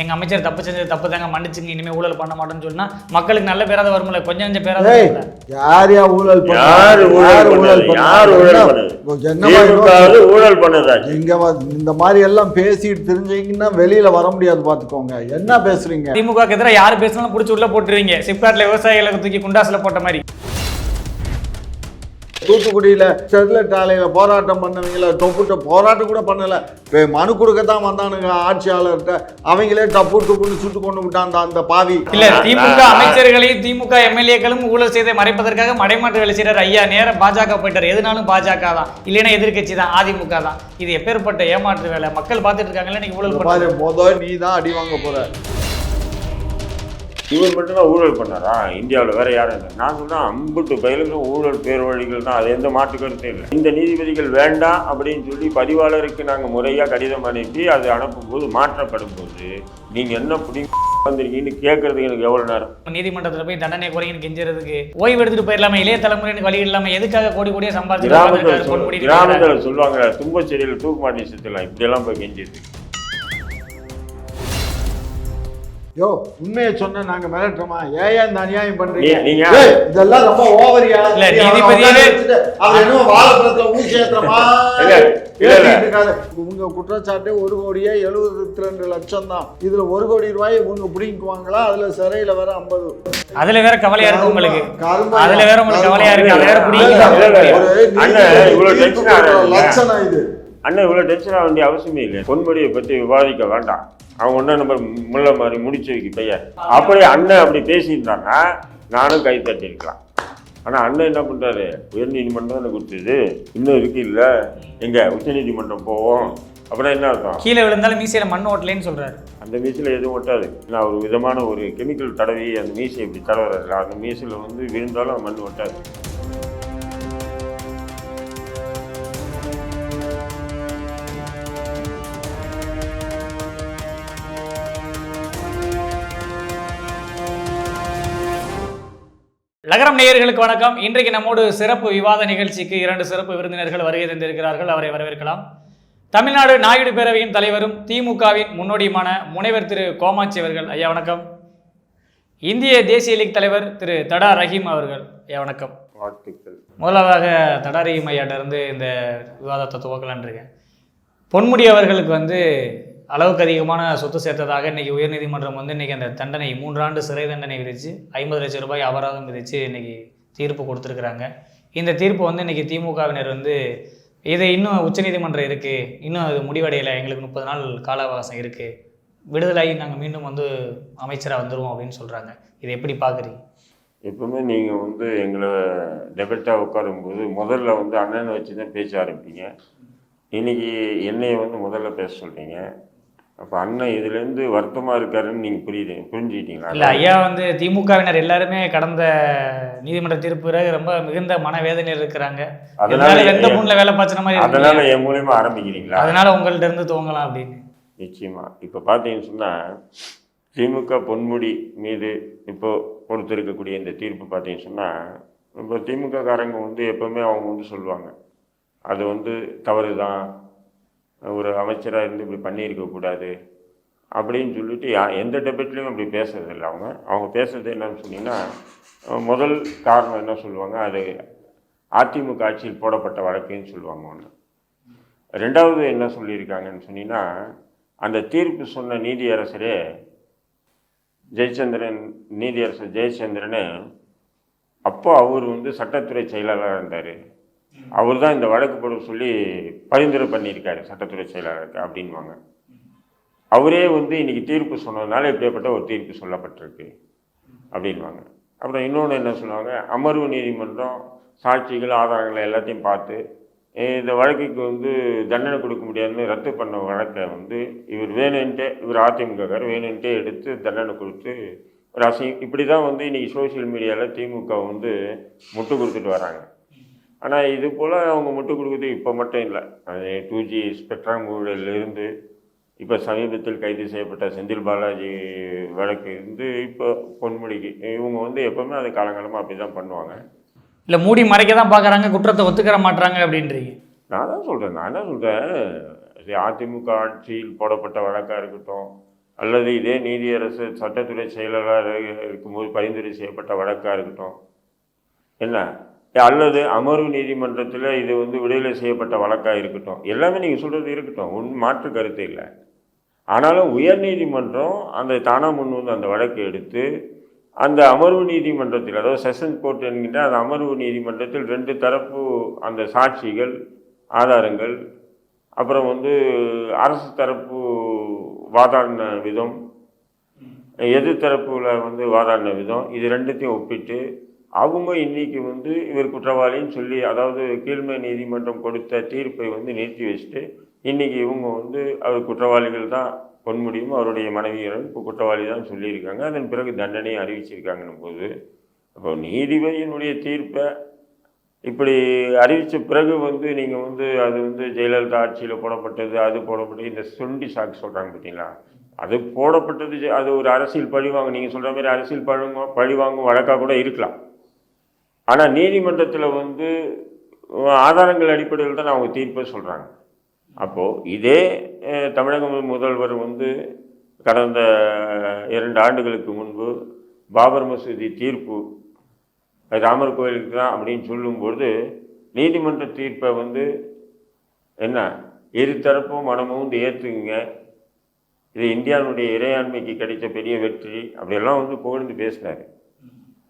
எங்க அமைச்சர் தப்பு செஞ்சது தப்பு தாங்க மன்னிச்சுங்க இனிமே ஊழல் பண்ண மாட்டோம்னு சொன்னா மக்களுக்கு நல்ல பேராத வரும்ல கொஞ்சம் கொஞ்சம் பேராத. யார் ஊழல்? யார் ஊழல் பண்ணது? யார் ஊழல் பண்ணது? என்னமா திமுகவது ஊழல்? பண்ணதாச்சு இங்க இந்த மாதிரி எல்லாம் பேசிட்டு தெரிஞ்சீங்கன்னா வெளியில வர முடியாது பாத்துக்கோங்க. என்ன பேசுறீங்க? திமுக எதிராக யார் பேசினாலும் பிடிச்சி உள்ள போட்டுருவீங்க. சிப்காட்ல விவசாயிகளுக்கு தூக்கி குண்டாசுல போட்ட மாதிரி. தூத்துக்குடியில ஸ்டெர்லைட் ஆலையில போராட்டம் பண்ணவங்கள தொப்புட்ட போராட்டம் கூட பண்ணல. மனு கொடுக்க தான் வந்தானுங்க ஆட்சியாளர்கிட்ட. அவங்களே டப்பு டப்புன்னு சுட்டு கொண்டு விட்டான் அந்த பாவி. இல்ல திமுக அமைச்சர்களையும் திமுக எம்எல்ஏக்களும் ஊழல் செய்தை மறைப்பதற்காக மடைமாற்று வேலை செய்யறாரு ஐயா. நேர பாஜக போயிட்டாரு. எதுனாலும் பாஜக தான். இல்லைன்னா எதிர்க்கட்சி தான். அதிமுக தான். இது எப்பேற்பட்ட ஏமாற்று வேலை. மக்கள் பார்த்துட்டு இருக்காங்கல்ல நீங்க ஊழல் மாதிரி மொதல் நீ தான் அடி வாங்க போற. இவர் மட்டும்தான் ஊழல் பண்ணாரா? இந்தியாவில் வேற யாரும் இல்லை. நான் சொன்னேன் அம்புட்டு பயிலுக்கும் ஊழல் பேர் வழிகள் தான். அது எந்த மாற்று கருத்தும் இல்லை. இந்த நீதிபதிகள் வேண்டாம் அப்படின்னு சொல்லி பதிவாளருக்கு நாங்கள் முறையாக கடிதம் அனுப்பி அது அனுப்பும்போது மாற்றப்படும் போது நீங்கள் என்ன பிடி வந்திருக்கீங்கன்னு கேட்கறதுக்கு எனக்கு எவ்வளோ நேரம்? நீதிமன்றத்துல போய் தண்டனை குறைங்கன்னு கெஞ்சுறதுக்கு ஓய்வு எடுத்துட்டு போயிடலாம இளைய தலைமுறைக்கு வழி இல்லாம எதுக்காக கோடி கோடியா சம்பாதிச்சு கிராமத்தில். கிராமத்தில் சொல்லுவாங்க தும்ப செடியில் தூக்கு மாட்டி செத்துலாம் இப்படியெல்லாம் போய் கெஞ்சிட்டு. யோ உண்மையை சொன்னா நாங்க மிரட்டுறோமா? ஏன் இந்த அநியாயம் பண்றீங்க? நீங்க- இதெல்லாம் ரொம்ப ஓவரியா இல்ல, நீதிபதியே- அவர் என்ன வாழைப்பழத்துல ஊசி ஏத்துறமா. உங்க குற்றச்சாட்டு ஒரு கோடியே எழுபத்தி ரெண்டு லட்சம் தான். இதுல ஒரு கோடி ரூபாய் இவங்க பிடிக்குவாங்களா அதுல சிறையில வேற ஐம்பது. அதுல வேற கவலையா இருக்கு உங்களுக்கு. அதுல வேற உங்களுக்கு கவலையா இருக்கு. அதை வேற. கொடுக்கிற லட்சணம் இது. அண்ணன் இவ்வளோ டென்ஷன் ஆக வேண்டிய அவசியமே இல்லை பொன்முடியை பற்றி விவாதிக்க வேண்டாம். அவங்க ஒன்றும் நம்ம முள்ள மாதிரி முடிச்சு வைக்க பையன் அப்படி அண்ணன் அப்படி பேசியிருந்தாங்கன்னா நானும் கை தட்டியிருக்கலாம் ஆனால் அண்ணன் என்ன பண்ணுறாரு உயர்நீதிமன்றம் தானே கொடுத்தது. இன்னும் இருக்கு இல்லை. எங்க? உச்சநீதிமன்றம் போவோம். அப்புறம் என்ன அர்த்தம்? கீழே விழுந்தாலும் மீசையில மண் ஓட்டலைன்னு சொல்றாரு. அந்த மீசில் எதுவும் ஒட்டாது. நான் ஒரு விதமான ஒரு கெமிக்கல் தடவி அந்த மீசை இப்படி தடவுறது அந்த மீசில் வந்து விழுந்தாலும் மண் ஒட்டாது. லகரம் நேயர்களுக்கு வணக்கம். இன்றைக்கு நம்மோடு சிறப்பு விவாத நிகழ்ச்சிக்கு இரண்டு சிறப்பு விருந்தினர்கள் வருகை தந்திருக்கிறார்கள். அவரை வரவேற்கலாம். தமிழ்நாடு நாயுடு பேரவையின் தலைவரும் திமுகவின் முன்னோடியுமான முனைவர் திரு கோமாட்சி அவர்கள். ஐயா வணக்கம். இந்திய தேசிய லீக் தலைவர் திரு தடா ரஹீம் அவர்கள். ஐயா வணக்கம். முதலாவதாக தடா ரஹீம் ஐயாட்ட இருந்து இந்த விவாதத்தை துவக்கலான்னு இருக்கேன். பொன்முடி அவர்களுக்கு வந்து அளவுக்கு அதிகமான சொத்து சேர்த்ததாக இன்றைக்கி உயர்நீதிமன்றம் வந்து இன்னைக்கு அந்த தண்டனை மூன்றாண்டு சிறை தண்டனை விதித்து ஐம்பது லட்சம் ரூபாய் அபராதம் விதித்து இன்றைக்கி தீர்ப்பு கொடுத்துருக்குறாங்க. இந்த தீர்ப்பு வந்து இன்றைக்கி திமுகவினர் வந்து இதை இன்னும் உச்சநீதிமன்றம் இருக்குது இன்னும் அது முடிவடையலை. எங்களுக்கு முப்பது நாள் கால அவகாசம் இருக்குது விடுதலாகி நாங்கள் மீண்டும் வந்து அமைச்சராக வந்துடுவோம் அப்படின்னு சொல்கிறாங்க இதை எப்படி பார்க்குறீங்க எப்பவுமே நீங்கள் வந்து எங்களை டெபெட்டாக உட்காரும்போது முதல்ல வந்து அண்ணனை வச்சு தான் பேச ஆரம்பிப்பீங்க. இன்னைக்கு என்னையை வந்து முதல்ல பேச சொல்கிறீங்க அப்போ அண்ணன் இதுலேருந்து வருத்தமாக இருக்காருன்னு நீங்கள் புரியுது இல்லை புரிஞ்சுக்கிட்டீங்களா ஐயா வந்து திமுகவினர் எல்லாருமே கடந்த நீதிமன்ற தீர்ப்பு பிறகு ரொம்ப மிகுந்த மனவேதனையில் இருக்கிறாங்க. அதனால எந்த மூணுல வேலை பார்த்த மாதிரி அதனால. என் மூலியமா ஆரம்பிக்கிறீங்களா? அதனால உங்கள்ட்ட இருந்து துவங்கலாம் அப்படின்னு. நிச்சயமா. இப்போ பார்த்தீங்கன்னு சொன்னால் திமுக பொன்முடி மீது இப்போ கொடுத்துருக்கக்கூடிய இந்த தீர்ப்பு பார்த்தீங்கன்னு சொன்னால் இப்போ திமுக காரங்க வந்து எப்பவுமே அவங்க வந்து சொல்லுவாங்க. அது வந்து தவறு தான் ஒரு அமைச்சராக இருந்து இப்படி பண்ணியிருக்கக்கூடாது அப்படின்னு சொல்லிட்டு யா- எந்த டெபேட்லேயும் அப்படி பேசுறதில்ல அவங்க. அவங்க பேசுறது என்னன்னு சொன்னீங்கன்னா முதல் காரணம் என்ன சொல்லுவாங்க? அது அதிமுக ஆட்சியில் போடப்பட்ட வழக்குன்னு சொல்லுவாங்க ஒன்று ரெண்டாவது என்ன சொல்லியிருக்காங்கன்னு சொன்னீங்கன்னா அந்த தீர்ப்பு சொன்ன நீதியரசரே ஜெயச்சந்திரன் நீதியரசர் ஜெயச்சந்திரனு அப்போ அவர் வந்து சட்டத்துறை செயலாளராக இருந்தார். அவர் தான் இந்த வழக்கு போட சொல்லி பரிந்துரை பண்ணியிருக்காரு சட்டத்துறை செயலாளருக்கு அப்படின்வாங்க அவரே வந்து இன்னைக்கு தீர்ப்பு சொன்னதுனால இப்படியாப்பட்ட ஒரு தீர்ப்பு சொல்லப்பட்டிருக்கு அப்படின்வாங்க அப்புறம் இன்னொன்று என்ன சொல்லுவாங்க? அமர்வு நீதிமன்றம் சாட்சிகள் ஆதாரங்கள் எல்லாத்தையும் பார்த்து இந்த வழக்குக்கு வந்து தண்டனை கொடுக்க முடியாதுன்னு ரத்து பண்ண வழக்கை வந்து இவர் வேணுன்ட்டே இவர் அதிமுகக்கார் வேணுன்ட்டே எடுத்து தண்டனை கொடுத்து ஒரு அசிங்க இப்படி தான் வந்து இன்றைக்கி சோஷியல் மீடியாவில் திமுக வந்து முட்டு கொடுத்துட்டு வராங்க. ஆனால் இது போல் அவங்க முட்டு கொடுக்குறது இப்போ மட்டும் இல்லை. அது டூ ஜி ஸ்பெக்ட்ரம் ஊழலிருந்து இப்போ சமீபத்தில் கைது செய்யப்பட்ட செந்தில் பாலாஜி வழக்கு இருந்து இப்போ பொன்முடிக்கு. இவங்க வந்து எப்பவுமே அது காலங்காலமாக அப்படி தான் பண்ணுவாங்க. இல்ல மூடி மறைக்க தான் பார்க்கறாங்க குற்றத்தை ஒத்துக்கிற மாட்றாங்க அப்படின்றீங்க. நான் தான் சொல்கிறேன் நான் என்ன சொல்கிறேன் அதிமுக ஆட்சியில் போடப்பட்ட வழக்காக இருக்கட்டும் அல்லது இதே நீதியரசு சட்டத்துறை செயலாளராக இருக்கும்போது பரிந்துரை செய்யப்பட்ட வழக்காக இருக்கட்டும். என்ன? அல்லது அமர்வு நீதிமன்றத்தில் இது வந்து விடுதலை செய்யப்பட்ட வழக்காக இருக்கட்டும். எல்லாமே நீங்கள் சொல்கிறது இருக்கட்டும். ஒன்றும் மாற்று கருத்து இல்லை. ஆனாலும் உயர்நீதிமன்றம் அந்த தானாக முன் வந்து அந்த வழக்கை எடுத்து அந்த அமர்வு நீதிமன்றத்தில் அதாவது செஷன் கோர்ட் என்கின்ற அந்த அமர்வு நீதிமன்றத்தில் ரெண்டு தரப்பு அந்த சாட்சிகள் ஆதாரங்கள் அப்புறம் வந்து அரசு தரப்பு வாதாடின விதம் எதிர்த்தரப்புல வந்து வாதாடின விதம் இது ரெண்டுத்தையும் ஒப்பிட்டு அவங்க இன்னைக்கு வந்து இவர் குற்றவாளின்னு சொல்லி அதாவது கீழ்மை நீதிமன்றம் கொடுத்த தீர்ப்பை வந்து நிறுத்தி வச்சுட்டு இன்றைக்கி இவங்க வந்து அவர் குற்றவாளிகள் தான் பொன்முடியும் அவருடைய மனைவியரும் இப்போ குற்றவாளி தான் சொல்லியிருக்காங்க. அதன் பிறகு தண்டனையை அறிவிச்சிருக்காங்கன்னும் போது அப்போ நீதிபதியினுடைய தீர்ப்பை இப்படி அறிவித்த பிறகு வந்து நீங்கள் வந்து அது வந்து ஜெயலலிதா ஆட்சியில் போடப்பட்டது அது போடப்பட்டது இந்த சுண்டி சாக்கு சொல்கிறாங்க பார்த்தீங்களா? அது போடப்பட்டது அது ஒரு அரசியல் பழிவாங்க நீங்கள் சொல்கிற மாதிரி அரசியல் பழிவாங்க பழிவாங்கும் வழக்காக கூட இருக்கலாம். ஆனால் நீதிமன்றத்தில் வந்து ஆதாரங்கள் அடிப்படையில் தான் அவங்க தீர்ப்பை சொல்கிறாங்க அப்போது இதே தமிழக முதல்வர் வந்து கடந்த இரண்டு ஆண்டுகளுக்கு முன்பு பாபர் மசூதி தீர்ப்பு ராமர் கோயிலுக்கு தான் அப்படின்னு சொல்லும்பொழுது நீதிமன்ற தீர்ப்பை வந்து என்ன இரு தரப்பும் மனமும் வந்து ஏற்றுக்குங்க இது இந்தியாவுடைய இறையாண்மைக்கு கிடைத்த பெரிய வெற்றி. அப்படியெல்லாம் வந்து புகழ்ந்து பேசினார்.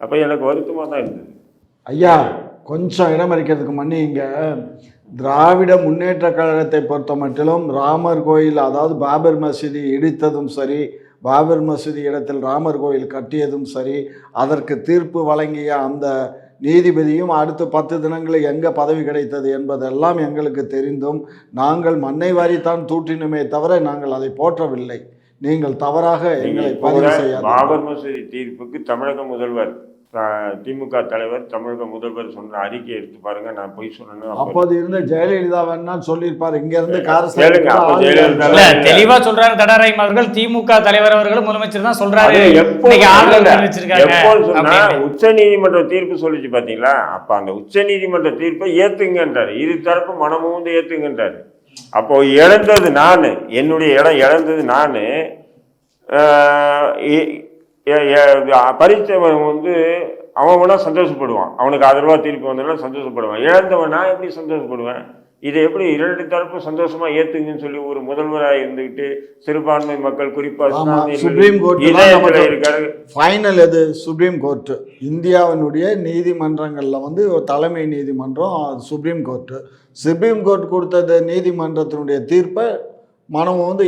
அப்போ எனக்கு வருத்தமாக தான் இருந்தது. ஐயா கொஞ்சம் இடம் இருக்கிறதுக்கு மன்னிங்க. திராவிட முன்னேற்ற கழகத்தை பொறுத்த மட்டிலும் ராமர் கோயில் அதாவது பாபர் மசூதி இடித்ததும் சரி பாபர் மசூதி இடத்தில் ராமர் கோயில் கட்டியதும் சரி அதற்கு தீர்ப்பு வழங்கிய அந்த நீதிபதியும் அடுத்த பத்து தினங்களில் எங்கே பதவி கிடைத்தது என்பதெல்லாம் எங்களுக்கு தெரிந்தும் நாங்கள் மண்ணை வாரித்தான் தூற்றினமே தவிர நாங்கள் அதை போற்றவில்லை. நீங்கள் தவறாக எங்களை பதிவு கூட செய்யாத பாபர் மசூதி தீர்ப்புக்கு தமிழக முதல்வர் திமுக தலைவர் தமிழக முதல்வர் சொன்ன அறிக்கை எடுத்து பாருங்க நான் பொய் சொன்னேன்னு அப்ப- அப்போது இருந்த ஜெயலலிதா வேணா சொல்லியிருப்பார். இங்க இருந்து கேளுங்க, அப்ப ஜெயலலிதா இல்ல தெளிவா சொல்றாரு தடாராயம் அவர்கள். திமுக தலைவர் அவர்களும் முதலமைச்சர் தான் சொல்றாரு. எப்போ சொன்னா. உச்ச நீதிமன்ற தீர்ப்பு சொல்லிச்சு பாத்தீங்களா? அப்ப அந்த உச்ச நீதிமன்ற தீர்ப்பை ஏத்துங்கன்றாரு. இரு தரப்பு மனமும் வந்து ஏத்துங்கன்றாரு. அப்போ இழந்தது நானு. என்னுடைய இடம் இழந்தது நானு. பறிச்சவன் வந்து அவன் சந்தோஷப்படுவான். அவனுக்கு ஆதரவா தீர்ப்பு வந்தவனா சந்தோஷப்படுவான். இழந்தவன் நான் எப்படி சந்தோஷப்படுவேன்? இதை எப்படி இரண்டு தரப்பும் சந்தோஷமா ஏத்துங்கன்னு சொல்லி ஒரு முதல்வராக இருந்துகிட்டு சிறுபான்மை மக்கள் குறிப்பா ஆமா, இஸ்லாமியர்கள் சுப்ரீம் கோர்ட் இருக்காரு ஃபைனல் எது? சுப்ரீம் கோர்ட்டு இந்தியாவினுடைய நீதிமன்றங்களில் வந்து தலைமை நீதிமன்றம் சுப்ரீம் கோர்ட்டு சுப்ரீம் கோர்ட் கொடுத்தது நீதிமன்றத்தினுடைய தீர்ப்பை மனம் வந்து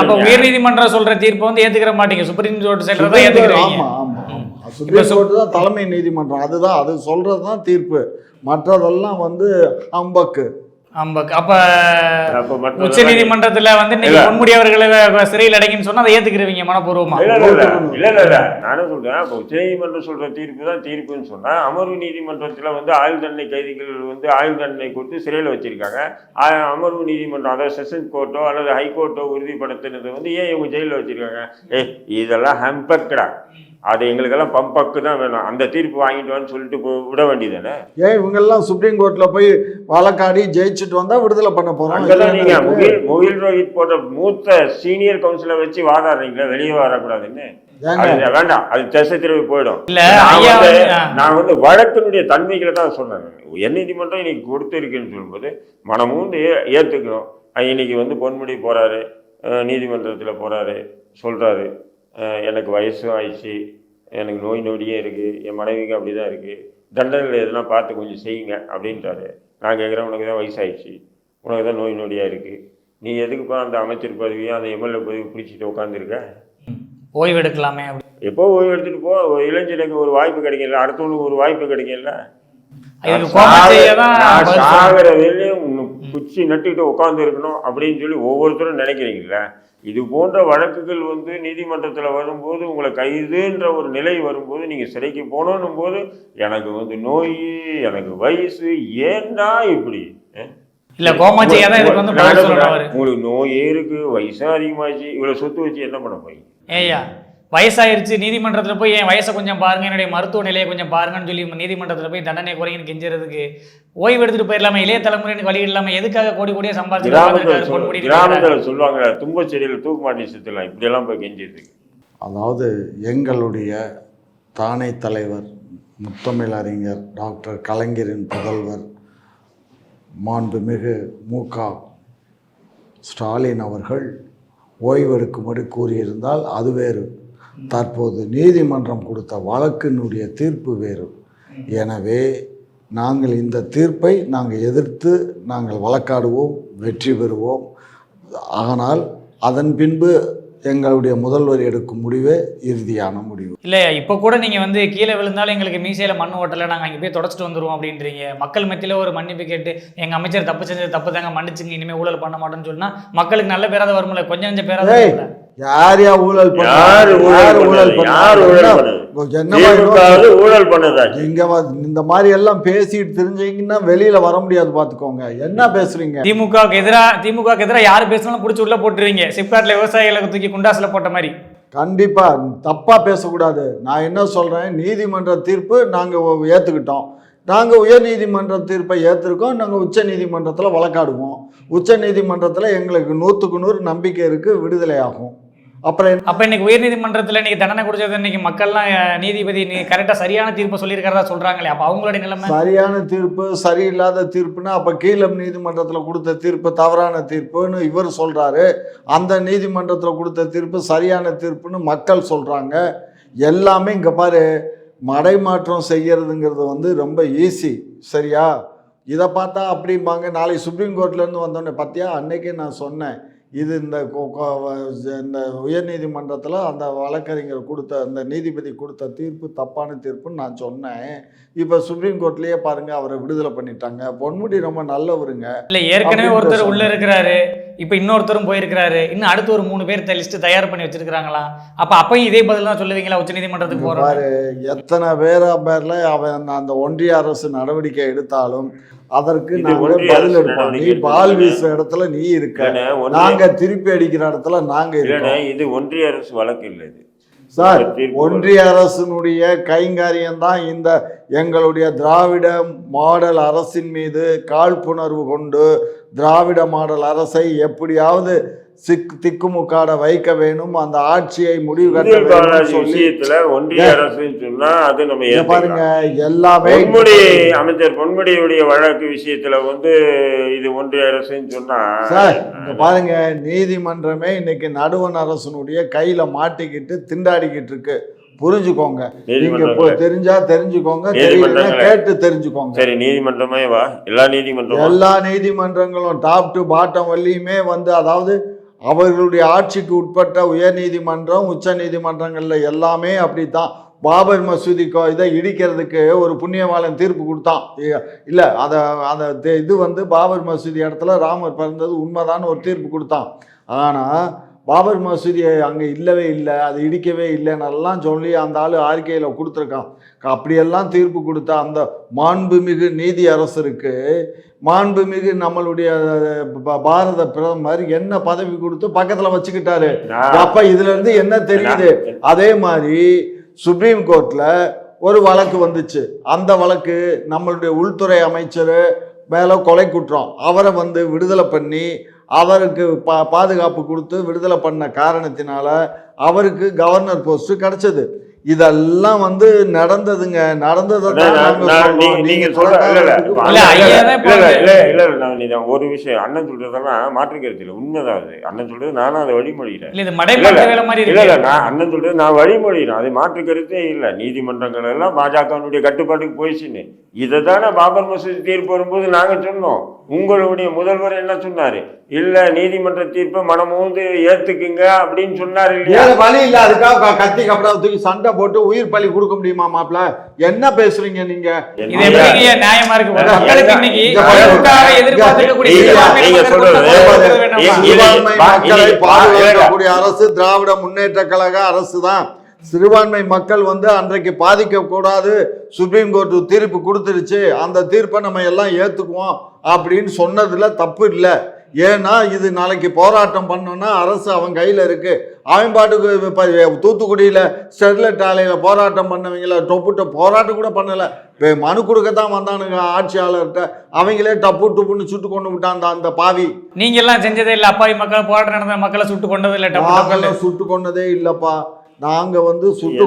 அப்ப உயர் நீதிமன்றம் சொல்ற தீர்ப்பு வந்து ஏத்துக்கிற மாட்டீங்க. சுப்ரீம் கோர்ட் தான் ஏத்துக்கிறீங்க. ஆமா ஆமா. சுப்ரீம் கோர்ட் தான் தலைமை நீதிமன்றம். அதுதான் அது சொல்றது தான் தீர்ப்பு. மற்றதெல்லாம் வந்து அம்பக்கு. அப்ப உச்ச நீதிமன்றத்துல வந்து நீங்க சிறையில் அடைங்கன்னு சொன்னா அதை ஏத்துக்கிறீங்க மனப்பூர்வமா? இல்ல இல்ல இல்ல. இல்ல இல்ல இல்ல. நானே சொல்றேன். இப்போ உச்சநீதிமன்றம் சொல்ற தீர்ப்பு தான் தீர்ப்புன்னு சொன்னா அமர்வு நீதிமன்றத்துல வந்து ஆயுள் தண்டனை கைதிகள் வந்து ஆயுள் தண்டனை கொடுத்து சிறையில் வச்சிருக்காங்க. அமர்வு நீதிமன்றம் அதாவது செஷன் கோர்ட்டோ அல்லது ஹைகோர்ட்டோ உறுதிப்படுத்தினது வந்து ஏன் இவங்க ஜெயிலில் வச்சிருக்காங்க? ஏய் இதெல்லாம் ஹம்பக்கடா அது எங்களுக்கெல்லாம் பம்பக்கு தான் வேணும். அந்த தீர்ப்பு வாங்கிட்டு வான்னு சொல்லிட்டு போ- விட வேண்டியதானே ஏன் இவங்கெல்லாம் சுப்ரீம் கோர்ட்ல போய் வழக்காடி ஜெயிச்சுட்டு வந்தா விடுதலை பண்ண போறோம். அங்கதான் இதுல நீங்க என்ன இருக்கு? முகில் முகில் ரோஹித் போன்ற மூத்த சீனியர் கவுன்சிலர் வச்சு வாதாடுறீங்களா வெளியே வரக்கூடாதுன்னு? வேண்டாம். அது திசை திரும்பி போயிடும். இல்ல, நான் வந்து வந்து, வந்து வழக்கினுடைய தன்மைகளை தான் சொன்னேன். உயர் நீதிமன்றம் இன்னைக்கு கொடுத்துருக்குன்னு சொல்லும்போது மனமும் வந்து ஏ- ஏத்துக்கணும். அஹ் இன்னைக்கு வந்து பொன்முடி போறாரு அஹ் நீதிமன்றத்தில் போறாரு சொல்றாரு. அஹ் எனக்கு வயசும் ஆயிடுச்சு. எனக்கு நோய் நொடியே இருக்கு. என் மனைவிக்கு அப்படிதான் இருக்கு. தண்டனைகள் எதுனா பார்த்து கொஞ்சம் செய்யுங்க அப்படின்ட்டாரு. நான் கேட்குறேன் உனக்கு தான் வயசாயிடுச்சு. உனக்கு தான் நோய் நொடியாக இருக்குது நீ எதுக்குப்பா அந்த அமைச்சர் பதவியும் அந்த எம்எல்ஏ பதவி பிடிச்சிட்டு உட்காந்துருக்க ஓய்வு எடுக்கலாமே அப்படி. எப்போ ஓய்வு எடுத்துட்டு போ? ஒரு இளைஞனுக்கு ஒரு வாய்ப்பு கிடைக்கல. அடுத்தவனுக்கு ஒரு வாய்ப்பு கிடைக்கல. தான். சாகிற வேலையும் குச்சி நட்டுக்கிட்டு உட்கார்ந்து இருக்கணும் அப்படின்னு சொல்லி ஒவ்வொருத்தரும் நினைக்கிறீங்களா இது போன்ற வழக்குகள் வந்து நீதிமன்றத்தில் வரும்போது உங்களை கைதுன்ற ஒரு நிலை வரும்போது நீங்கள் சிறைக்கு போகணும் போது எனக்கு வந்து நோய் எனக்கு வயசு ஏன்டா இப்படி? இல்ல தான் இதுக்கு வந்து உங்களுக்கு நோயே இருக்கு வயசும் அதிகமாச்சு இவ்வளோ சொத்து வச்சு என்ன பண்ண போய் ஏய்யா வயசாயிருச்சு நீதிமன்றத்தில் போய் என் வயசை கொஞ்சம் பாருங்க என்னுடைய மருத்துவ நிலையை கொஞ்சம் பாருங்கன்னு சொல்லி நீதிமன்றத்தில் போய் தண்டனை குறைங்கன்னு கெஞ்சுறதுக்கு ஓய்வு எடுத்துட்டு போயிடலாமே? இளைய தலைமுறைக்கு வழி இல்லாம எதுக்காக கோடி கோடியா கிராமத்தில் சம்பாதிச்சு கிராமத்தில் சொல்லுவாங்க தும்ப செடியில் தூக்கு மாட்டி செத்துலாம் இப்படியெல்லாம் போய் கெஞ்சிட்டு இருக்கு. அதாவது எங்களுடைய தானை தலைவர் முத்தமிழ் அறிஞர் டாக்டர் கலைஞரின் புதல்வர் மாண்புமிகு மு க ஸ்டாலின் அவர்கள் ஓய்வெடுக்கும்படி கூறியிருந்தால் அது வேறு. தற்போது நீதிமன்றம் கொடுத்த வழக்கினுடைய தீர்ப்பு வேறு. எனவே நாங்கள் இந்த தீர்ப்பை நாங்கள் எதிர்த்து நாங்கள் வழக்காடுவோம் வெற்றி பெறுவோம். ஆனால் அதன் பின்பு எங்களுடைய முதல்வர் எடுக்கும் முடிவே இறுதியான முடிவு. இல்ல இப்போ கூட நீங்க வந்து கீழே விழுந்தாலும் எங்களுக்கு மீசையில மண் ஓட்டல நாங்க அங்கே போய் தொடச்சிட்டு வந்துருவோம் அப்படின்றீங்க. மக்கள் மத்தியில ஒரு மன்னிப்பு கேட்டு எங்க அமைச்சர் தப்பு செஞ்சது தப்பு தாங்க மன்னிச்சுங்க இனிமே ஊழல் பண்ண மாட்டோம்னு சொன்னா மக்களுக்கு நல்ல பேராத வரும்ல கொஞ்சம் கொஞ்சம் பேராத. யார் யா ஊழல்? யார் யார் ஊழல் ஊழல் பண்ணது? யார் ஊழல் என்ன- பண்ணது? ஊழல் பண்ணதாச்சு இங்க இந்த மாதிரி எல்லாம் பேசிட்டு தெரிஞ்சீங்கன்னா வெளியில வர முடியாது பாத்துக்கோங்க. என்ன பேசுறீங்க? திமுகவுக்கு எதிரா திமுகவுக்கு எதிரா யார் பேசினாலும் பிடிச்சி உள்ள போட்டுருவீங்க. சிப்காட்ல விவசாயிகளுக்கு தூக்கி குண்டாசுல போட்ட மாதிரி. கண்டிப்பா. தப்பா பேசக்கூடாது. நான் என்ன சொல்றேன்? நீதிமன்ற தீர்ப்பு நாங்க ஏத்துக்கிட்டோம். நாங்க உயர் நீதிமன்ற தீர்ப்பை ஏற்றிருக்கோம் நாங்க உச்ச நீதிமன்றத்துல வழக்காடுவோம். உச்ச நீதிமன்றத்துல எங்களுக்கு நூற்றுக்கு நூறு நம்பிக்கை இருக்கு விடுதலை ஆகும். அப்புறம்? அப்ப இன்னைக்கு உயர்நீதிமன்றத்துல இன்னைக்கு தண்டனை கொடுத்தது இன்னைக்கு மக்கள்லாம் நீதிபதி நீ கரெக்டா சரியான தீர்ப்பு சொல்லியிருக்கிறதா சொல்றாங்களே. அப்ப அவங்களுடைய நிலைமை? சரியான தீர்ப்பு சரியில்லாத தீர்ப்புனா அப்போ கீழம் நீதிமன்றத்தில் கொடுத்த தீர்ப்பு தவறான தீர்ப்புன்னு இவர் சொல்கிறாரு அந்த நீதிமன்றத்தில் கொடுத்த தீர்ப்பு சரியான தீர்ப்புன்னு மக்கள் சொல்கிறாங்க எல்லாமே இங்கே பாரு மடைமாற்றம் செய்யறதுங்கிறது வந்து ரொம்ப ஈஸி சரியா? இதை பார்த்தா அப்படிம்பாங்க. நாளைக்கு சுப்ரீம் கோர்ட்லேருந்து வந்தோடனே பார்த்தியா அன்னைக்கே நான் சொன்னேன். இது இந்த இந்த உயர்நீதிமன்றத்தில் அந்த வழக்கறிஞர் கொடுத்த அந்த நீதிபதி கொடுத்த தீர்ப்பு தப்பான தீர்ப்புன்னு நான் சொன்னேன். இப்போ சுப்ரீம் கோர்ட்லேயே பாருங்க அவரை விடுதலை பண்ணிட்டாங்க. பொன்முடி ரொம்ப நல்லவருங்க. இல்ல ஏற்கனவே ஒருத்தர். உள்ள இருக்கிறாரு. இப்ப இன்னொருத்தரும் போயிருக்கிறாரு. இன்னும் அடுத்து ஒரு மூணு பேர் லிஸ்ட் தயார் பண்ணி வச்சிருக்காங்களா அப்ப அப்பயும் இதே பதில் தான் சொல்லுவீங்களா? உச்சநீதிமன்றத்துக்கு பாரு எத்தனை பேரா பேர்ல அவன் அந்த ஒன்றிய அரசு நடவடிக்கை எடுத்தாலும் அதற்கு இது நாங்க ஒன்றிய பதில் எடுப்போம். நீ பால் வீசுற இடத்துல நீ இருக்க. நாங்க திருப்பி அடிக்கிற இடத்துல நாங்க இருக்கோம். இது ஒன்றிய அரசு வழக்கு இல்லை இது. சார் ஒன்றிய அரசினுடைய கைங்காரியம் தான் இந்த எங்களுடைய திராவிட மாடல் அரசின் மீது காழ்ப்புணர்வு கொண்டு திராவிட மாடல் அரசை எப்படியாவது சிக் திக்குமுக்காட வைக்க வேணும் அந்த ஆட்சியை முடிவு கட்ட விஷயத்துல ஒன்றிய அரசுன்னு சொன்னா அது நம்ம பாருங்க. எல்லாமே பொன்முடி அமைச்சர் பொன்முடியுடைய வழக்கு விஷயத்துல வந்து இது ஒன்றிய அரசுன்னு சொன்னா சார் இங்க பாருங்க நீதிமன்றமே இன்னைக்கு நடுவண் அரசனுடைய கையில மாட்டிக்கிட்டு திண்டாடிக்கிட்டு இருக்கு புரிஞ்சுக்கோங்க நீங்க. தெரிஞ்சா தெரிஞ்சுக்கோங்க. கேட்டு தெரிஞ்சுக்கோங்க சரி நீதிமன்றமே வா எல்லா நீதிமன்றமும் எல்லா நீதிமன்றங்களும் டாப் டு பாட்டம் வரையுமே வந்து அதாவது அவர்களுடைய ஆட்சிக்கு உட்பட்ட உயர்நீதிமன்றம் உச்ச நீதிமன்றங்களில் எல்லாமே அப்படித்தான். பாபர் மசூதி இதை இடிக்கிறதுக்கு ஒரு புண்ணியவாளன் தீர்ப்பு கொடுத்தான். இல்லை அதை அந்த தே- இது வந்து பாபர் மசூதி இடத்துல ராமர் பிறந்தது உண்மைதான் ஒரு தீர்ப்பு கொடுத்தான். ஆனால் பாபர் மசூதி அங்கே இல்லவே இல்லை அது இடிக்கவே இல்லைன்னெல்லாம் சொல்லி அந்த ஆள் அறிக்கையில் கொடுத்துருக்கான். அப்படியெல்லாம் தீர்ப்பு கொடுத்த அந்த மாண்புமிகு நீதி அரசருக்கு மாண்புமிகு நம்மளுடைய பாரத பிரதமர் என்ன பதவி கொடுத்து பக்கத்துல வச்சுக்கிட்டாரு. அப்ப இதுல இருந்து என்ன தெரியுது? அதே மாதிரி சுப்ரீம் கோர்ட்ல ஒரு வழக்கு வந்துச்சு. அந்த வழக்கு நம்மளுடைய உள்துறை அமைச்சர் மேல கொலை குற்றம். அவரை வந்து விடுதலை பண்ணி அவருக்கு பா பாதுகாப்பு கொடுத்து விடுதலை பண்ண காரணத்தினால அவருக்கு கவர்னர் போஸ்ட் கிடைச்சது. இதெல்லாம் வந்து நடந்ததுங்க. நடந்ததை நாங்க சொல்ற- ஒரு விஷயம் அண்ணன் சொல்றதெல்லாம் மாற்று கருத்து இல்லை உண்மைதான்? அது அண்ணன் சொல்றது நானும் அதை வழிமொழிகிறேன். இல்ல நான் அண்ணன் சொல்றது நான் வழிமொழிகிறேன். அது மாற்று கருத்தே இல்லை. நீதிமன்றங்கள் எல்லாம் பாஜகவினுடைய கட்டுப்பாட்டுக்கு போயிடுச்சுன்னு. இதை தானே பாபர் மசூதி தீர்ப்பு வரும்போது நாங்க சொன்னோம். உங்களுடைய முதல்வர் என்ன சொன்னாரு? இல்ல நீதிமன்ற தீர்ப்பை மனமோந்து ஏத்துக்குங்க அப்படின்னு சொன்னாரு இல்லையா? வழி இல்ல அதுக்காக கத்தி கப்படா தூக்கி சண்டை போட்டு உயிர் பலி கொடுக்க முடியுமா மாப்ள என்ன பேசுறீங்க நீங்க? நியாயமா இருக்கு. அரசு திராவிட முன்னேற்ற கழக அரசு தான் சிறுபான்மை மக்கள் வந்து அன்றைக்கு பாதிக்க கூடாது சுப்ரீம் கோர்ட் தீர்ப்பு கொடுத்துருச்சு. அந்த தீர்ப்பை நம்ம எல்லாம் ஏத்துக்குவோம் அப்படின்னு சொன்னதுல தப்பு இல்லை. ஏன்னா இது நாளைக்கு போராட்டம் பண்ணோன்னா அரசு அவன் கையில் இருக்கு. அவன் பாட்டுக்கு இப்போ தூத்துக்குடியில் ஸ்டெர்லைட் ஆலையில் போராட்டம் பண்ணவங்கள டொப்புட்ட போராட்டம் கூட பண்ணலை. இப்போ மனு கொடுக்க தான் வந்தானுங்க ஆட்சியாளர்கிட்ட. அவங்களே டப்பு டுப்புன்னு சுட்டு கொண்டு விட்டான் அந்த பாவி. நீங்க எல்லாம் செஞ்சதே இல்ல. அப்பாவி மக்கள் போராட்டம் நடந்த மக்களை சுட்டு கொண்டது இல்ல சுட்டு கொண்டதே இல்லைப்பா. நாங்க வந்து சுட்டு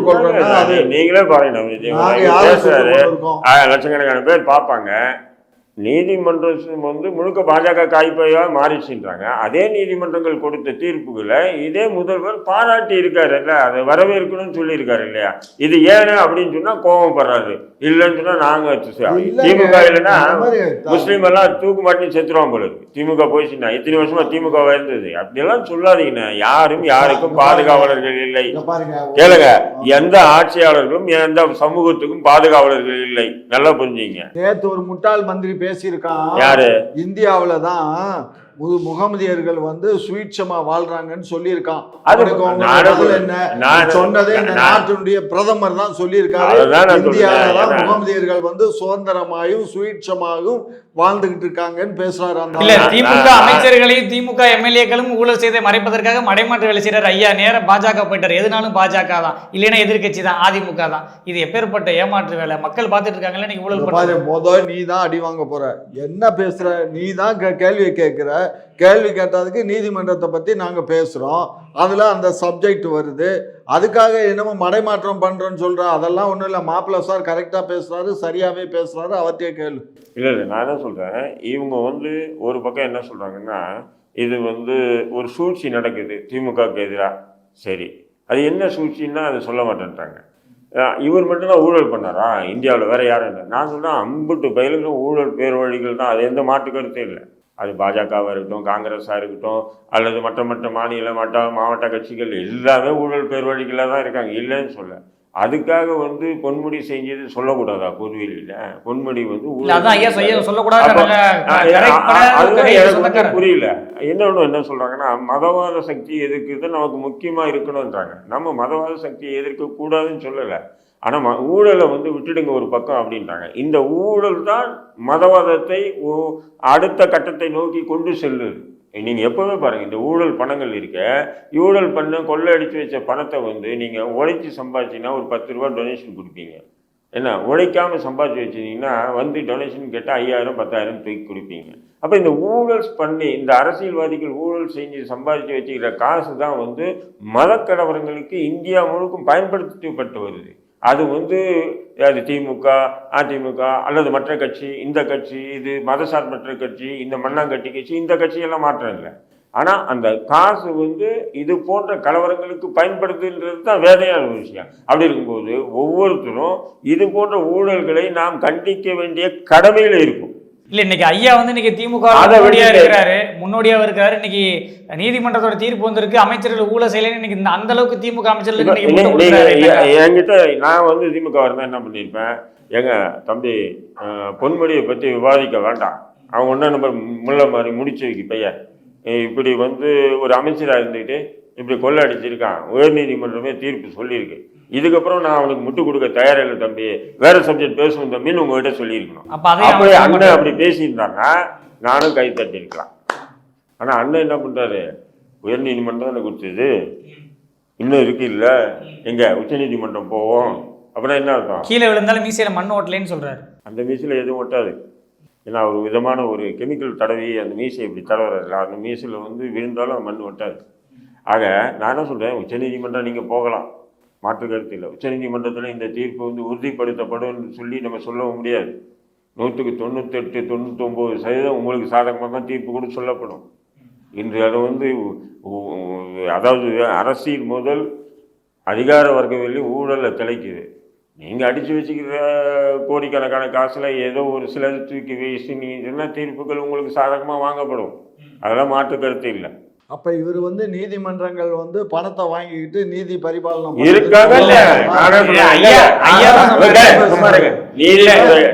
அது நீங்களே பாருங்க லட்சக்கணக்கான பேர் பார்ப்பாங்க. நீதிமன்றம் வந்து முழுக்க பாஜக காய்ப்பையாக மாறிச்சுன்றாங்க. அதே நீதிமன்றங்கள் கொடுத்த தீர்ப்புகளை இதே முதல்வர் பாராட்டி இருக்காருல்ல அதை வரவேற்கணும்னு சொல்லியிருக்காரு இல்லையா? இது ஏன்னு அப்படின்னு சொன்னா கோபப்படுறாரு இல்லைன்னு சொன்னா நாங்க இல்லைங்க. திமுக இல்லைன்னா முஸ்லீம் எல்லாம் தூக்கு மாட்டி செத்துருவான் போல இருக்கு. திமுக போயிடுச்சுன்னா இத்தனை வருஷமா திமுக இருந்தது அப்படியெல்லாம் சொல்லாதீங்கண்ணா. யாரும் யாருக்கும் பாதுகாவலர்கள் இல்லை. கேளுங்க. எந்த ஆட்சியாளர்களும் எந்த சமூகத்துக்கும் பாதுகாவலர்கள் இல்லை. நல்லா புரிஞ்சுங்க. நேத்து ஒரு முட்டாள் மந்திரி பேசியிருக்கான். யாரு? இந்தியாவுல தான் முகமதியர்கள் வந்து சுயீட்சமா வாழ்றாங்கன்னு சொல்லியிருக்கான். அவனுக்கு என்ன? நான் சொன்னதே இந்த நாட்டினுடைய பிரதமர் தான் சொல்லியிருக்காரு. இந்தியாவில. தான் முகமதியர்கள் வந்து சுதந்திரமாயும் சுயீட்சமாகவும் வாழ்ந்துகிட்டு இருக்காங்கன்னு பேசுறாரு அந்த இல்ல. திமுக அமைச்சர்களையும் திமுக எம்எல்ஏக்களும் ஊழல் செய்தை மறைப்பதற்காக மடைமாற்று வேலை செய்யறாரு ஐயா. நேர பாஜக போயிட்டாரு. எதுனாலும் பாஜக தான். இல்லைன்னா எதிர்க்கட்சி தான் அதிமுக தான். இது எப்பேற்பட்ட ஏமாற்று வேலை. மக்கள் பார்த்துட்டு இருக்காங்கல்ல நீங்க ஊழல் பாரு பண்ணுறது முத நீ தான் அடி வாங்க போற. என்ன பேசுற? நீ தான் கே- கேள்வி கேட்கிற கேள்வி கேட்டதுக்கு நீதிமன்றத்தை பற்றி நாங்கள் பேசுகிறோம் அதில் அந்த சப்ஜெக்ட் வருது. அதுக்காக என்னமோ மடைமாற்றம் பண்ணுறோன்னு சொல்கிறோம் அதெல்லாம் ஒன்றும் இல்லை. மாப்பிள்ள சார் கரெக்டாக பேசுகிறாரு சரியாகவே பேசுகிறாரு அவர்கிட்டயே கேள்வி இல்லை இல்லை நான் என்ன சொல்கிறேன் இவங்க வந்து ஒரு பக்கம் என்ன சொல்கிறாங்கன்னா இது வந்து ஒரு சூழ்ச்சி நடக்குது திமுகவுக்கு எதிராக சரி. அது என்ன சூழ்ச்சின்னா அதை சொல்ல மாட்டேன்ட்டாங்க இவர் மட்டும்தான் ஊழல் பண்ணாரா? இந்தியாவில் வேற யாரும் இல்லை. நான் சொன்னால் அம்புட்டு பயிலுக்கும் ஊழல் பேர் வழிகள் தான். அது எந்த மாற்று கருத்தும் இல்லை. அது பாஜகவாக இருக்கட்டும் காங்கிரஸாக இருக்கட்டும் அல்லது மற்ற மற்ற மாநில மற்ற மாவட்ட கட்சிகள் எல்லாமே ஊழல் பேர் வழிகளாக தான் இருக்காங்க. இல்லைன்னு சொல்ல. அதுக்காக வந்து பொன்முடி செஞ்சது சொல்லக்கூடாதா? பொதுவெளியில். பொன்முடி வந்து எனக்கு. புரியல. இன்னொன்று என்ன சொல்றாங்கன்னா மதவாத சக்தி எதிர்க்கிறது நமக்கு முக்கியமா இருக்கணும்ன்றாங்க. நம்ம மதவாத சக்தியை எதிர்க்க கூடாதுன்னு சொல்லலை. ஆனால் ம- ஊழலை வந்து விட்டுடுங்க ஒரு பக்கம் அப்படின்றாங்க. இந்த ஊழல் தான் மதவாதத்தை அடுத்த கட்டத்தை நோக்கி கொண்டு செல்லுது. நீங்கள் எப்போவுமே பாருங்கள் இந்த ஊழல் பணங்கள் இருக்க. ஊழல் பண்ண கொள்ளை அடிச்சு வச்ச பணத்தை வந்து நீங்கள் உழைச்சி சம்பாதிச்சீங்கன்னா ஒரு பத்து ரூபா டொனேஷன் கொடுப்பீங்க. என்ன? உழைக்காமல் சம்பாதிச்சு வச்சிருந்தீங்கன்னா வந்து டொனேஷன் கேட்டால் ஐயாயிரம் பத்தாயிரம் தூக்கி கொடுப்பீங்க. அப்போ இந்த ஊழல் பண்ணி இந்த அரசியல்வாதிகள் ஊழல் செஞ்சு சம்பாதிச்சு வச்சுக்கிற காசு தான் வந்து மதக்கலவரங்களுக்கு இந்தியா முழுக்கும் பயன்படுத்தப்பட்டு வருது. அது வந்து அது திமுக அதிமுக அல்லது மற்ற கட்சி இந்த கட்சி இது மதசார்பற்ற கட்சி இந்த மண்ணாங்கட்டி கட்சி இந்த கட்சியெல்லாம் மாற்றம் இல்லை. ஆனால் அந்த காசு வந்து இது போன்ற கலவரங்களுக்கு பயன்படுதுன்றது தான் வேதையான ஒரு விஷயம். அப்படி இருக்கும்போது ஒவ்வொருத்தரும் இது போன்ற ஊழல்களை நாம் கண்டிக்க வேண்டிய கடமையில் இருக்கும். இல்ல இன்னைக்கு ஐயா வந்து இன்னைக்கு திமுக முன்னோடியா இருக்கிறாரு. முன்னோடியா இருக்கிறாரு இன்னைக்கு நீதிமன்றத்தோட தீர்ப்பு வந்திருக்கு. அமைச்சர்கள் ஊழல் செய்யலைன்னு இன்னைக்கு இந்த அந்த அளவுக்கு திமுக என்னங்க? என்கிட்ட நான் வந்து திமுக இருந்தால் என்ன பண்ணியிருப்பேன்? ஏங்க தம்பி அஹ், பொன்முடியை பற்றி விவாதிக்க வேண்டாம். அவன் ஒன்றா நம்பர் முள்ள மாதிரி முடிச்சு வைக்க பையன். இப்படி வந்து ஒரு அமைச்சராக இருந்துக்கிட்டு இப்படி கொள்ளை அடிச்சிருக்கான். உயர்நீதிமன்றமே தீர்ப்பு சொல்லியிருக்கு. இதுக்கப்புறம் நான் அவனுக்கு முட்டு கொடுக்க தயாரில்லை தம்பி. வேற சப்ஜெக்ட் பேசணும் தம்பின்னு உங்ககிட்ட சொல்லியிருக்கணும். அப்படி அண்ணன் அப்படி பேசியிருந்தாங்கன்னா நானும் கை தட்டியிருக்கலாம். ஆனா அண்ணன் என்ன பண்றாரு? உயர்நீதிமன்றம் தானே கொடுத்தது. இன்னும் இருக்கு இல்ல? எங்க? உச்சநீதிமன்றம் போவோம். அப்புறம் என்ன அர்த்தம்? கீழே விழுந்தாலும் மீசையில மண் ஓட்டலைன்னு சொல்றாரு. அந்த மீசில் எதுவும் ஒட்டாது. ஏன்னா ஒரு விதமான ஒரு கெமிக்கல் தடவி அந்த மீசை இப்படி தடவுறதில்ல அந்த மீசில் வந்து விழுந்தாலும் மண் ஒட்டாது. ஆக நான் என்ன சொல்கிறேன் உச்சநீதிமன்றம் நீங்கள் போகலாம். மாற்று கருத்து இல்லை. உச்சநீதிமன்றத்தில் இந்த தீர்ப்பு வந்து உறுதிப்படுத்தப்படும் சொல்லி நம்ம சொல்லவும் முடியாது. நூற்றுக்கு தொண்ணூத்தெட்டு தொண்ணூத்தொம்பது சதவீதம் உங்களுக்கு சாதகமாக தான் தீர்ப்பு கூட சொல்லப்படும். இன்று அது வந்து அதாவது அரசியல் முதல் அதிகார வர்க்கம் வரையும் ஊழல்ல திளைக்குது. நீங்கள் அடித்து வச்சுக்கிற கோடிக்கணக்கான காசில் ஏதோ ஒரு சிலது தூக்கி வீசி நீங்கள் தீர்ப்புகள் உங்களுக்கு சாதகமாக வாங்கப்படும். அதெல்லாம் மாற்று கருத்து இல்லை. அப்ப இவர் வந்து நீதிமன்றங்கள் வந்து பணத்தை வாங்கிக்கிட்டு நீதி பரிபாலனம்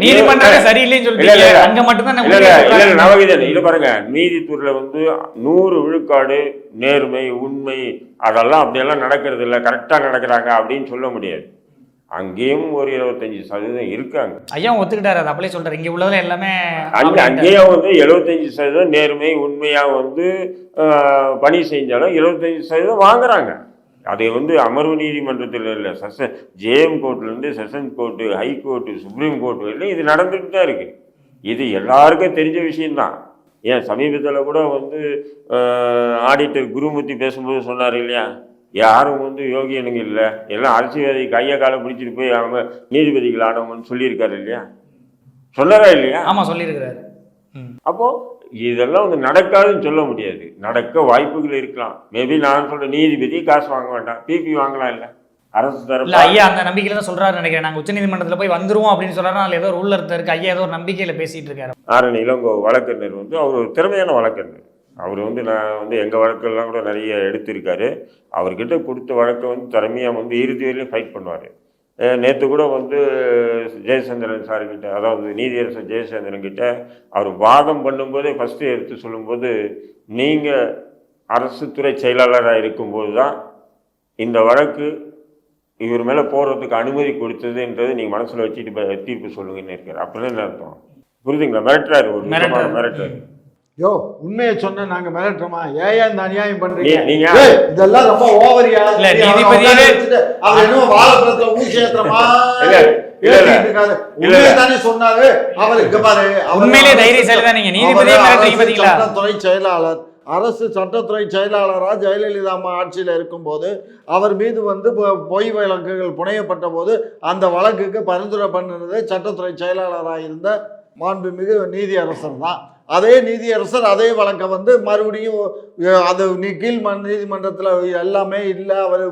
நீதிமன்றமே சரியில்லைன்னு இல்ல. அங்க மட்டும்தான் இல்ல. நவகீதன், இது பாருங்க. நீதித்துறையில வந்து நூறு விழுக்காடு நேர்மை உண்மை அதெல்லாம் அப்படியெல்லாம் நடக்கிறது இல்லை. கரெக்டாக நடக்கிறாங்க அப்படின்னு சொல்ல முடியாது. அங்கேயும் ஒரு இருபத்தஞ்சி சதவீதம் இருக்காங்க. ஐயா ஒத்துக்கிட்டாரு அது அப்படியே சொல்றாரு. இங்க உள்ளதுல எல்லாமே அங்கே அப்படின்ட்டாரு. அங்கேயும் வந்து எழுபத்தஞ்சி சதவீதம் நேர்மை உண்மையாக வந்து பணி செஞ்சாலும் இருபத்தஞ்சி சதவீதம் வாங்குறாங்க. அதை வந்து அமர்வு நீதிமன்றத்தில் இல்லை session JM கோர்ட்லேருந்து session court high court supreme court வரையிலும் இது நடந்துட்டு தான் இருக்கு. இது எல்லாருக்கும் தெரிஞ்ச விஷயம்தான். ஏன் சமீபத்தில் கூட வந்து ஆடிட்டர் குருமூர்த்தி பேசும்போது சொன்னார் இல்லையா? யாரும் வந்து யோகியனுங்க இல்லை. எல்லாம் அரசியல்வாதி கையை காலை பிடிச்சிட்டு போய் அவங்க நீதிபதிகள் ஆனவங்கன்னு சொல்லியிருக்காரு இல்லையா? சொன்னாரா இல்லையா? ஆமா சொல்லியிருக்கிறாரு. ம். அப்போ இதெல்லாம் வந்து நடக்காதுன்னு சொல்ல முடியாது. நடக்க வாய்ப்புகள் இருக்கலாம். மேபி நான் சொல்ற நீதிபதி காசு வாங்க வேண்டாம் பிபி வாங்கலாம் இல்ல. அரசு இல்ல தரப்பு ஐயா அந்த நம்பிக்கையில தான் சொல்றாரு நினைக்கிறேன். நாங்க உச்சநீதிமன்றத்துல போய் வந்துருவோம் அப்படின்னு சொல்றாரு. அதுல ஏதோ ரூல் இருக்கு ஐயா ஏதோ ஒரு நம்பிக்கையில பேசிட்டு இருக்காரு. ஆரணி இளங்கோ வழக்கறிஞர் வந்து அவர் ஒரு திறமையான வழக்கறிஞர். அவர் வந்து நான் வந்து எங்கள் வழக்கெல்லாம் கூட நிறைய எடுத்திருக்காரு. அவர்கிட்ட கொடுத்த வழக்கை வந்து திறமையாக வந்து இறுதி வரையிலும் ஃபைட் பண்ணுவார். நேற்று கூட வந்து ஜெயச்சந்திரன் சார்கிட்ட அதாவது நீதியரசர் ஜெயச்சந்திரன் கிட்ட அவர் வாதம் பண்ணும்போதே ஃபஸ்ட்டு எடுத்து சொல்லும்போது நீங்கள் அரசு துறை செயலாளராக இருக்கும்போது தான் இந்த வழக்கு இவர் மேலே போடுறதுக்கு அனுமதி கொடுத்ததுன்றது நீங்கள் மனசில் வச்சுட்டு தீர்ப்பு சொல்லுங்கன்னு இருக்காரு. அப்படின்னா அர்த்தம். புரியுதுங்களா? மிரட்டுறாரு ஒரு மிரட்டுறாரு. யோ உண்மையை சொன்னா நாங்க மிரட்டுறோமா? ஏன் இந்த அநியாயம் பண்றீங்க? நீங்க இதெல்லாம் ரொம்ப ஓவரியா இல்ல, நீதிபதியே- அவர் என்ன வாழைப்பழத்துல ஊசி ஏத்துற இல்ல, மாதிரி இல்ல, இல்ல. ஏத்திட்டு இருக்காரு. இல்ல, உண்மையை இல்ல. தானே சொன்னாரு. அவர் இங்க பாரு அவர் உண்மையிலேயே தைரியசாலி தான் நீங்க. நீதிபதியே அவர் மிரட்டுறீங்க அரசு பாத்தீங்களா? சட்டத்துறை செயலாளர் அரசு சட்டத்துறை செயலாளரா ஜெயலலிதா அம்மா ஆட்சியில் இருக்கும்போது அவர் மீது வந்து பொய் வழக்குகள் புனையப்பட்ட போது அந்த வழக்குக்கு பரிந்துரை பண்ணினது சட்டத்துறை செயலாளராக இருந்த மாண்புமிகு நீதியரசர் தான். அதே நீதியரசர் அதே வழக்கை வந்து மறுபடியும் அது நீ கீழ் நீதிமன்றத்தில் எல்லாமே இல்லை அவர்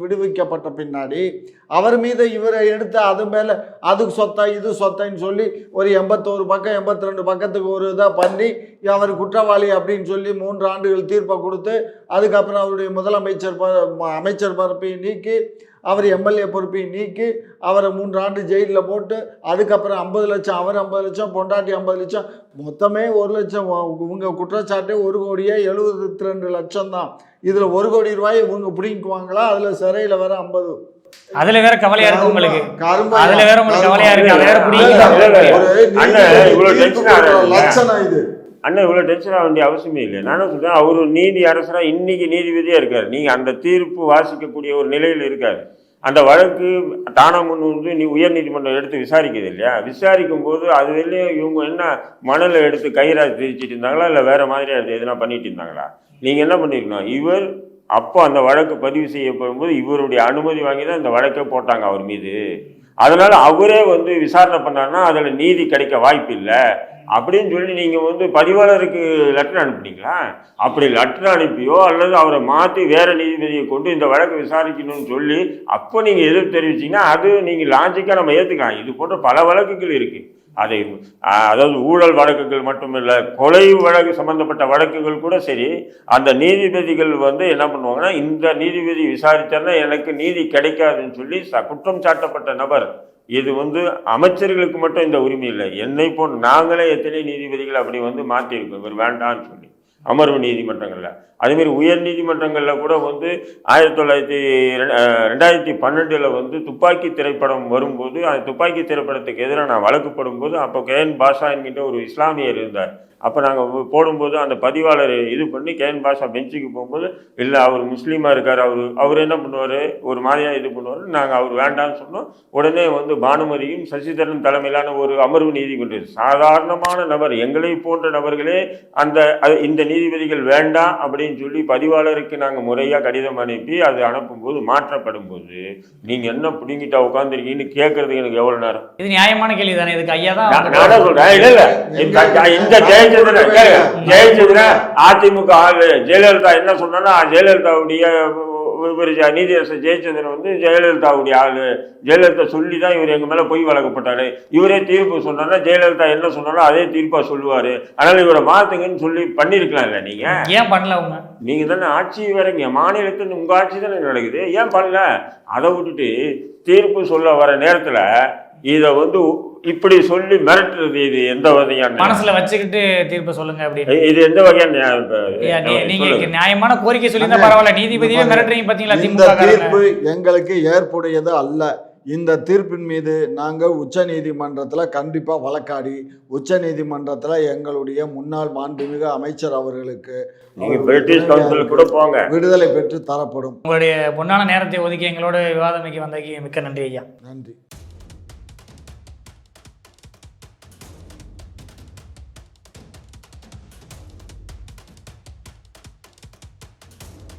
விடுவிக்கப்பட்ட பின்னாடி அவர் மீது இவரை எடுத்து அது மேலே அது சொத்தா இது சொத்தைன்னு சொல்லி ஒரு எண்பத்தோரு பக்கம் எண்பத்தி ரெண்டு பக்கத்துக்கு ஒரு இதாக பண்ணி அவர் குற்றவாளி அப்படின்னு சொல்லி மூன்று ஆண்டுகள் தீர்ப்பை கொடுத்து அதுக்கப்புறம் அவருடைய முதலமைச்சர் ப- அமைச்சர் பொறுப்பையும் நீக்கி அவர் எம்எல்ஏ பொறுப்பையும் நீக்கி அவரை மூன்று ஆண்டு ஜெயிலில் போட்டு அதுக்கப்புறம் ஐம்பது லட்சம் அவர் ஐம்பது லட்சம் பொண்டாட்டி ஐம்பது லட்சம் மொத்தமே ஒரு லட்சம். உங்க குற்றச்சாட்டு ஒரு கோடியே எழுபத்தி ரெண்டு லட்சம் தான். இதில் ஒரு கோடி ரூபாய் இவங்க பிடிங்குவாங்களா அதில் சிறையில் வேற ஐம்பது. அதுல வேற கவலையா இருக்கு உங்களுக்கு. கரும்பு அதுல வேற உங்களுக்கு கவலையா இருக்கு. வேற இல்ல? லட்சணம் இது. அண்ணன் இவ்வளோ டென்ஷன் ஆக வேண்டிய அவசியமே இல்லை. நானும் சொல்றேன் அவர் நீதி அரசராக இன்றைக்கி நீதிபதியாக இருக்கார். நீங்கள் அந்த தீர்ப்பு வாசிக்கக்கூடிய ஒரு நிலையில் இருக்கார். அந்த வழக்கு தானா முன் வந்து நீ உயர் நீதிமன்றம் எடுத்து விசாரிக்கிறது இல்லையா? விசாரிக்கும் போது அது இவங்க என்ன மணலை எடுத்து கயிறாக திரிச்சிட்டு இருந்தாங்களா இல்லை வேற மாதிரியா அது எதுனா பண்ணிட்டு இருந்தாங்களா? நீங்கள் என்ன பண்ணியிருக்கணும் இவர் அப்போ அந்த வழக்கு பதிவு செய்யப்படும் போது இவருடைய அனுமதி வாங்கி தான் இந்த வழக்கை போட்டாங்க அவர் மீது. அதனால் அவரே வந்து விசாரணை பண்ணாருன்னா அதில் நீதி கிடைக்க வாய்ப்பு இல்லை. அப்படின்னு சொல்லி நீங்கள் வந்து பதிவாளருக்கு லெட்டர் அனுப்புனீங்களா? அப்படி லெட்டர் அனுப்பியோ அல்லது அவரை மாற்றி வேறு நீதிபதியை கொண்டு இந்த வழக்கு விசாரிக்கணும்னு சொல்லி அப்போ நீங்கள் எதிர்ப்பு தெரிவிச்சீங்கன்னா அது நீங்கள் லாஜிக்காக நம்ம ஏற்றுக்கலாம் இது போன்ற பல வழக்குகள் இருக்குது அதை அதாவது ஊழல் வழக்குகள் மட்டுமில்லை கொலை வழக்கு சம்பந்தப்பட்ட வழக்குகள் கூட சரி அந்த நீதிபதிகள் வந்து என்ன பண்ணுவாங்கன்னா இந்த நீதிபதி விசாரித்தாருன்னா எனக்கு நீதி கிடைக்காதுன்னு சொல்லி ச- குற்றம் சாட்டப்பட்ட நபர். இது வந்து அமைச்சர்களுக்கு மட்டும் இந்த உரிமை இல்லை. என்னை போன்ற நாங்களே எத்தனை நீதிபதிகள் அப்படி வந்து மாற்றிருக்கோம் இவர் வேண்டாம்னு சொல்லி. அமர்வு நீதிமன்றங்களில். அதேமாரி உயர் நீதிமன்றங்களில் கூட வந்து ஆயிரத்தி தொள்ளாயிரத்தி அஹ் ரெண்டாயிரத்தி பன்னெண்டில் வந்து துப்பாக்கி திரைப்படம் வரும்போது அந்த துப்பாக்கி திரைப்படத்துக்கு எதிராக நான் வழக்கு போடும்போது அப்போ கேஎன் பாஷா என்கின்ற ஒரு இஸ்லாமியர் இருந்தார். அப்போ நாங்கள் போடும்போது அந்த பதிவாளர் இது பண்ணி கேஎன் பாஷா பெஞ்சுக்கு போகும்போது இல்லை அவர் முஸ்லீமாக இருக்கார் அவர் அவர் என்ன பண்ணுவார்? ஒரு மாதிரியாக இது பண்ணுவார். நாங்கள் அவர் வேண்டாம்னு சொன்னோம். உடனே வந்து பானுமதியும் சசிதரன் தலைமையிலான ஒரு அமர்வு நீதிமன்றம் சாதாரணமான நபர் எங்களை போன்ற நபர்களே அந்த இந்த நீதிபதிகள் வேண்டாம் அப்படின்னு சொல்லி பதிவாளருக்கு நாங்கள் முறையாக கடிதம் அனுப்பி அது அனுப்பும்போது மாற்றப்படும் போது நீங்கள் என்ன பிடிங்கிட்டா உட்காந்துருக்கீங்கன்னு கேட்கறதுக்கு எனக்கு எவ்வளோ நேரம்? இது நியாயமான கேள்வி தானே இதுக்கு ஐயா தான் நான் சொல்றேன். இல்ல இல்ல. இந்த இந்த ஜெயச்சந்திரன் அதிமுக ஆளு. ஜெயலலிதா என்ன சொன்னா ஜெயலலிதாவுடைய நீதியரசர் ஜெயச்சந்திரன் வந்து ஜெயலலிதாவுடைய ஆளு. ஜெயலலிதா சொல்லி தான் இவர் எங்க மேல பொய் வழக்கப்பட்டாரு. இவரே தீர்ப்பு சொன்னாருன்னா ஜெயலலிதா என்ன சொன்னாலும் அதே தீர்ப்பா சொல்லுவாரு. அதனால இவரை மாத்துங்கன்னு சொல்லி பண்ணிருக்கலாம்ல நீங்க? ஏன் பண்ணல அவங்க? நீங்க தானே ஆட்சி வரீங்க. மாநிலத்தில் உங்க ஆட்சி தானே நடக்குது. ஏன் பண்ணல? அதை விட்டுட்டு தீர்ப்பு சொல்ல வர நேரத்துல இதை வந்து இப்படி சொல்லி மிரட்டுறது இது எந்த வகையான மனசுல வச்சுக்கிட்டு தீர்ப்பு சொல்லுங்க அப்படின்னு. இது எந்த வகையான நீங்க. நியாயமான கோரிக்கை சொல்லியிருந்தா பரவாயில்ல. நீதிபதியே மிரட்டுறீங்க பாத்தீங்களா இந்த தீர்ப்பு எங்களுக்கு ஏற்புடையது அல்ல. இந்த தீர்ப்பின் மீது நாங்கள் உச்ச நீதிமன்றத்தில் கண்டிப்பாக வழக்காடி உச்ச நீதிமன்றத்தில் எங்களுடைய முன்னாள் மாண்புமிகு அமைச்சர் அவர்களுக்கு நீங்க பிரிட்டிஷ் கவுன்சில் கூட போங்க. விடுதலை பெற்று தரப்படும். உங்களுடைய பொன்னான நேரத்தை ஒதுக்கி எங்களோட விவாதமைக்கு வந்ததுக்கு மிக்க நன்றி ஐயா. நன்றி.